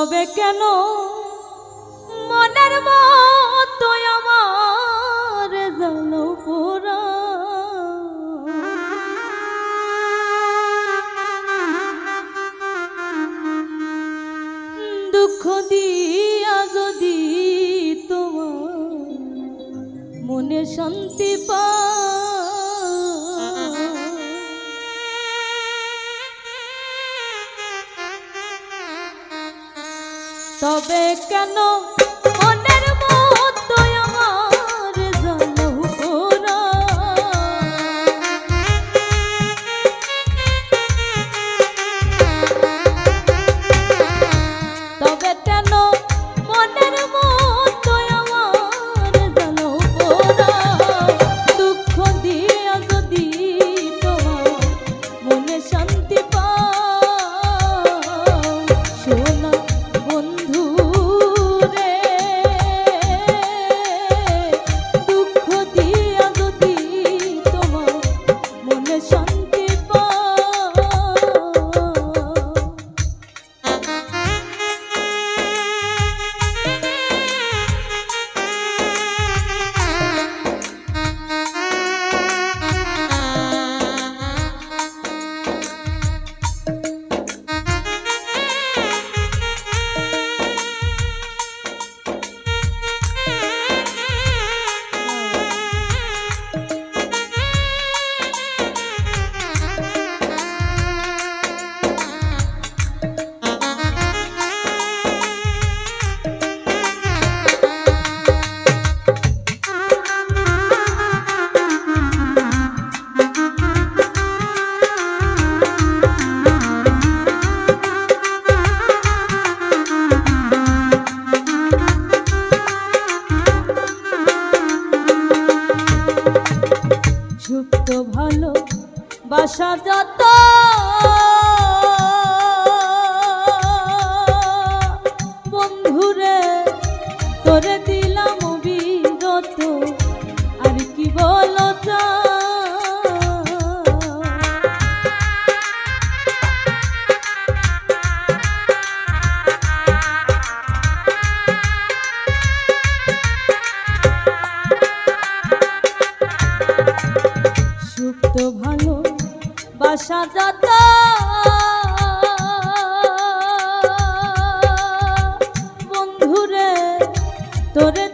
তবে কেন তবে কেন Çarda বন্ধুরে তোরে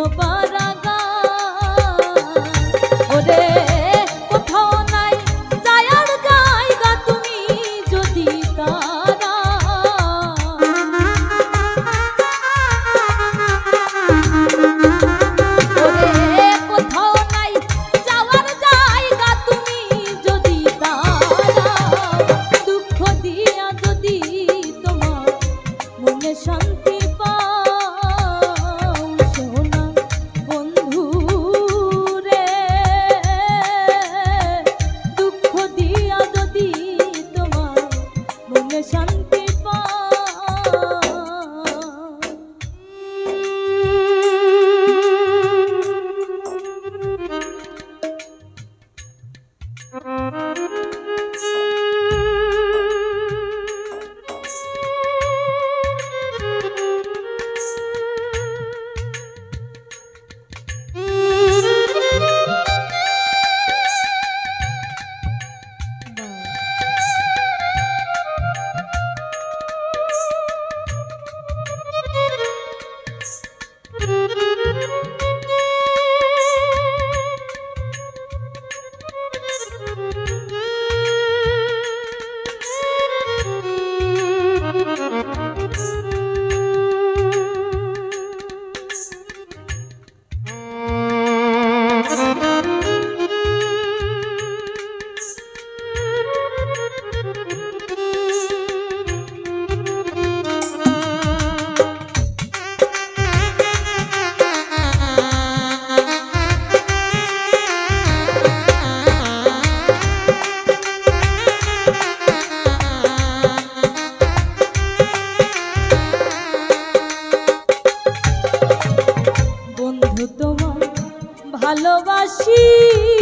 no para 算。ভালোবাসি।